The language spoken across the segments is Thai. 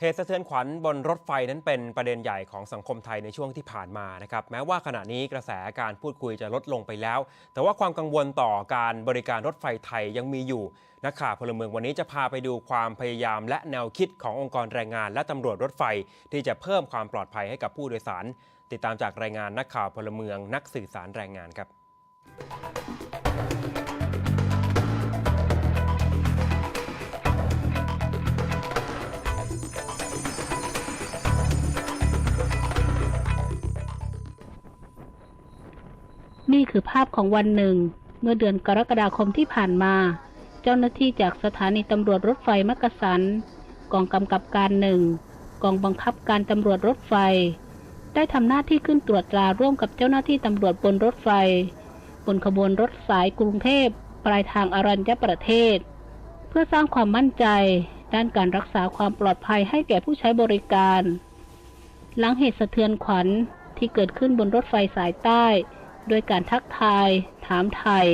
เหตุสะเทือนขวัญบนรถไฟนั้นเป็นประเด็นใหญ่ของสังคมไทยในช่วงที่ผ่านมานะครับแม้ว่าขณะนี้กระแสการพูดคุยจะลดลงไปแล้ว แต่ว่าความกังวลต่อการบริการรถไฟไทยยังมีอยู่นักข่าวพลเมืองวันนี้จะพาไปดูความพยายามและแนวคิดขององค์กรแรงงาน และตำรวจรถไฟ ที่จะเพิ่มความปลอดภัยให้กับผู้โดยสาร ติดตามจากรายงานนักข่าวพลเมืองนักสื่อสารแรงงานครับ นี่คือภาพของวันหนึ่ง เมื่อเดือนกรกฎาคมที่ผ่านมา เจ้าหน้าที่จากสถานีตำรวจรถไฟมักกะสัน กองกำกับการหนึ่งกองบังคับการตำรวจรถไฟ ได้ทำหน้าที่ขึ้นตรวจตราร่วมกับเจ้าหน้าที่ตำรวจบนรถไฟ บนขบวนรถสายกรุงเทพปลายทางอารัญญประเทศ เพื่อสร้างความมั่นใจ ด้านการรักษาความปลอดภัยให้แก่ผู้ใช้บริการ หลังเหตุสะเทือนขวัญที่เกิดขึ้นบนรถไฟสายใต้ ด้วยการทักทาย ถามไทย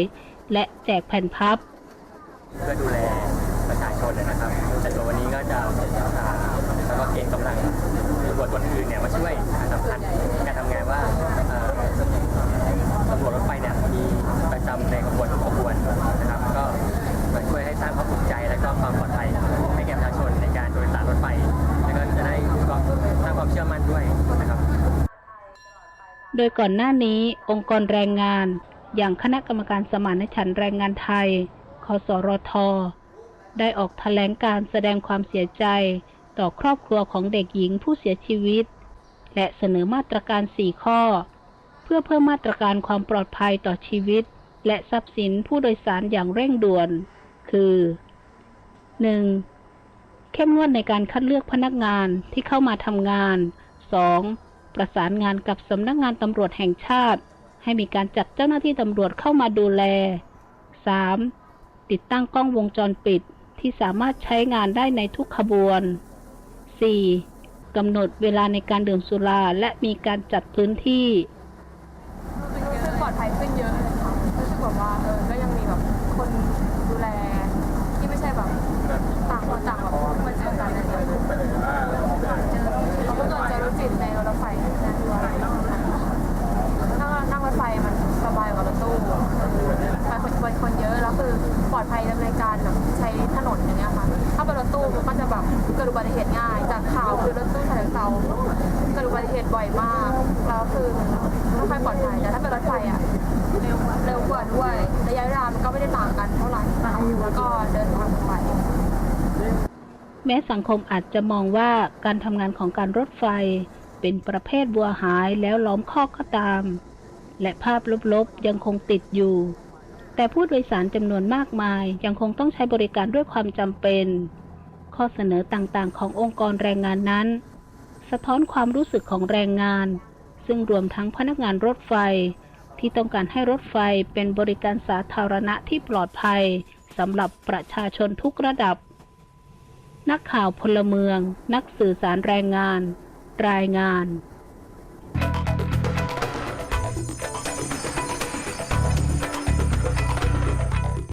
และแจกแผ่นพับ เพื่อดูแลประชาชนนะครับแต่ส่วนวันนี้ก็จะอ่าแล้วก็เกณฑ์กำลังตำรวจคนอื่นเนี่ยมาช่วย ดยก่อนหน้านี้องค์กรแรงงาน อย่างคณะกรรมการสมานฉันท์แรงงานไทย คสรท ได้ออกแถลงการแสดงความเสียใจต่อครอบครัวของเด็กหญิงผู้เสียชีวิต และเสนอมาตรการ 4 ข้อ เพื่อเพิ่มมาตรการความปลอดภัยต่อชีวิต และทรัพย์สินผู้โดยสารอย่างเร่งด่วน คือ 1. เข้มงวดในการคัดเลือกพนักงานที่เข้ามาทำงาน 2. ประสานงานกับสำนักงานตำรวจแห่งชาติ ให้มีการจัดเจ้าหน้าที่ตำรวจเข้ามาดูแล 3. ติดตั้งกล้องวงจรปิดที่สามารถใช้งานได้ในทุกขบวน 4. กำหนดเวลาในการดื่มสุราและมีการจัดพื้นที่ ข่าวคือรถตู้ฉะเชิงเทราเกิดอุบัติเหตุบ่อยมากแล้วคือไม่ค่อยปลอดภัยแต่ถ้าเป็นรถไฟอะเร็วเร็วกว่าด้วยระยะเวลามันก็ไม่ได้ต่างกันเท่าไหร่แล้วก็เดินทางไปแม้สังคมอาจจะมองว่าการทำงานของการรถไฟเป็นประเภทบัวหายแล้วล้อมคอกก็ตาม และภาพลบๆยังคงติดอยู่ แต่ผู้โดยสารจำนวนมากมายยังคงต้องใช้บริการด้วยความจำเป็น ข้อเสนอต่างๆ ขององค์กรแรงงานนั้น สะท้อนความรู้สึกของแรงงาน ซึ่งรวมทั้งพนักงานรถไฟ ที่ต้องการให้รถไฟเป็นบริการสาธารณะที่ปลอดภัยสำหรับประชาชนทุกระดับ นักข่าวพลเมือง นักสื่อสารแรงงาน รายงาน